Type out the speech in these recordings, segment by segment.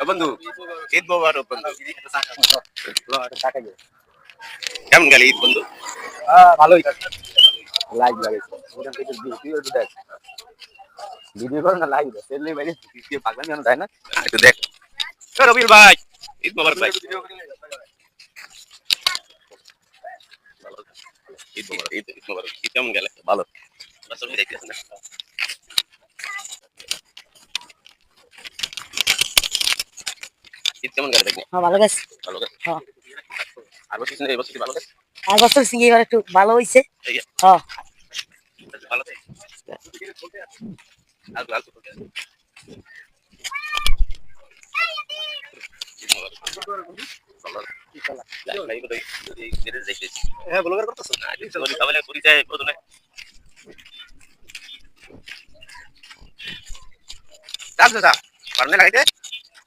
বন্ধু ঈদ মোবারক বন্ধু কেমন গেল ঈদ বন্ধু ভালোই লাইক লাগাইছে ভিডিও করে না লাইক দেয় সেলে বাইরে ভিডিও পাগলামি জানো তাই না একটু দেখ এ রবিল ভাই ঈদ মোবারক ভাই ঈদ মোবারক ঈদ মোবারক ঈদ কেমন গেলে ভালো না ঈদ কেমন গেল দেখি হ্যাঁ ভালো গেছে। ভালো গেছে? হ্যাঁ। আর বছর এই বছর ভালো গেছে? আর বছর সিঙ্গি এবার একটু ভালো হয়েছে হ্যাঁ। ভালো হ্যাঁ ব্লগার করতেছ? পরিচয় প্রথমে আলু চাচা পারনে লাগাইতে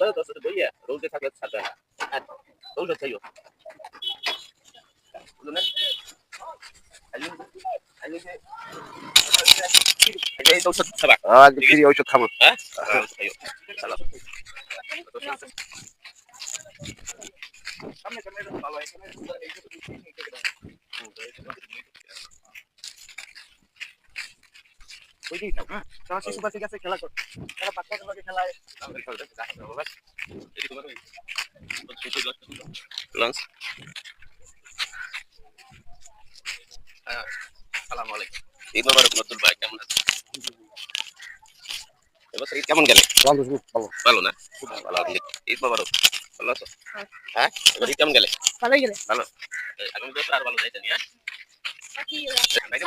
本上都是农业，都业他品产的，哎，都是才有。我们还有。还有。些。这些都是吃吧？啊，你肯定要去嘛。啊，还有，算了。থাক হ্যাঁ তোমার শিশু পাশে গেছে খেলা কর তারা পাক্কা তোমাকে খেলায় লঞ্চ সালাম আলাইকুম ঈদ মোবারক নতুন ভাই কেমন আছেন এবছর ঈদ কেমন গেলে ভালো ভালো না ভালো আছি ঈদ মোবারক ভালো আছো হ্যাঁ এবার ঈদ কেমন গেলে ভালোই গেলে ভালো এই আগামী বছর আর ভালো যাইতে নিয়ে যাইতে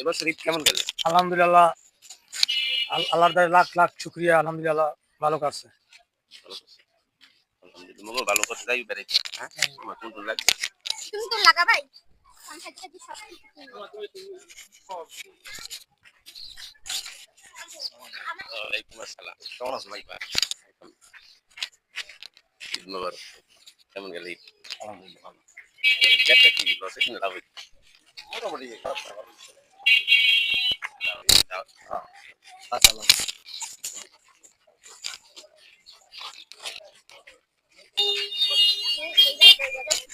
এবছর ঈদ কেমন গেলে? আলহামদুলিল্লাহ আল্লাহর দ্বারা লাখ লাখ শুক্রিয়া আলহামদুলিল্লাহ ভালো কাটছে। আলহামদুলিল্লাহ ভালো করতে যাই বেড়াইছি। হ্যাঁ? আমার কোন কোন লাগবে তুমি তো লাগাবাই ওয়ালাইকুম আসসালাম। কেমন আছো ভাই? ভাই ঈদ মোবারক। কেমন গেল আলহামদুলিল্লাহ ভালো একটা কি লসে কিনে লাভ হইছে মোটামুটি দাও। আচ্ছা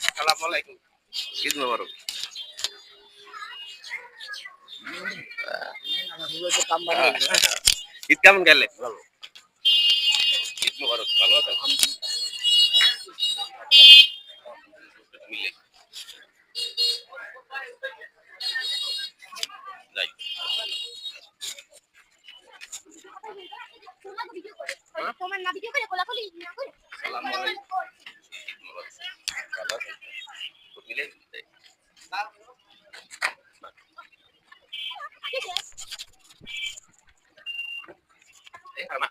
আসসালামু আলাইকুম ঈদ মোবারক ঈদ কেমন গেলে ভালো ঈদ মোবারক ভালো আছেন মিলে। যাই তোমার না ভিডিও করে কোলাকুলি না করে সালাম আলাইকুম ঈদ মোবারক ভালো আছেন মিলে যাই এই হারমা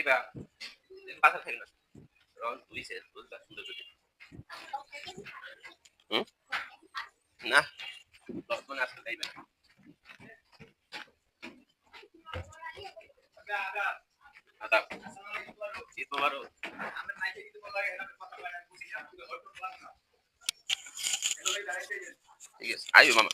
যাইবা বাসা থাকি না। রং তুইছে বুঝবা সুন্দর হুম? না বর্তমানে আসতে যাইবা না। আদাব ঈদ মোবারক ঠিক আছে, আইও মামা।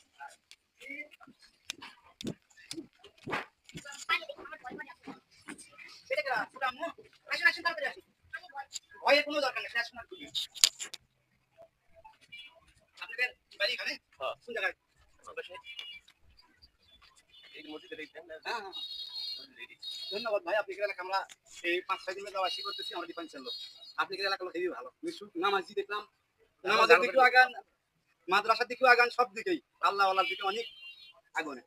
ভয়ের কোনো দরকার নেই, আপনাদের বাড়ি এখানে? হ্যাঁ। কোন জায়গায়? হ্যাঁ, হ্যাঁ। ধন্যবাদ ভাই আপনি এলাকা আমরা এই পাঁচ ছয় যাওয়া আসি করতেছি আমরা ডিফেন্সের লোক আপনি এলাকা লোক হেবি ভালো নামাজি দেখলাম নামাজের দিকেও আগান মাদ্রাসার দিকেও আগান সব দিকেই আল্লাহ আল্লাহর দিকে অনেক আগুনে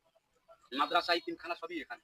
মাদ্রাসা ইতিমখানা সবই এখানে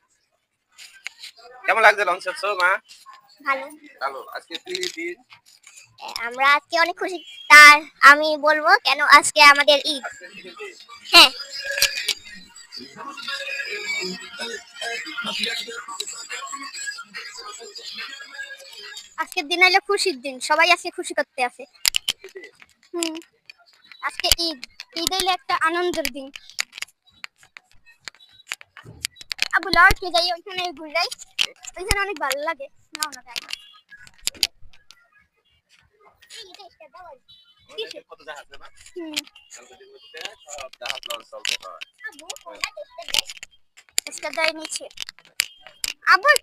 কেমন লাগছে লঞ্চ শো মা? ভালো। ভালো। আজকে তুই দিন? আমরা আজকে অনেক খুশি। তার আমি বলব কেন আজকে আমাদের ঈদ। আজকে। হ্যাঁ। আজকের দিন হলো খুশির দিন। সবাই আজকে খুশি করতে আছে। হুম। আজকে ঈদ। ঈদ হইলে একটা আনন্দের দিন। যাই ওইখানে ওইখানে অনেক ভালো লাগে। নাও না আবার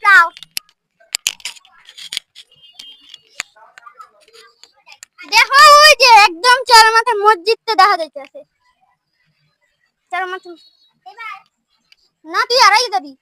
দেখো ওই যে একদম চার মাথা মসজিদটা দেখা যাইতেছে। চার মাথা না তুই আড়াই যাবি।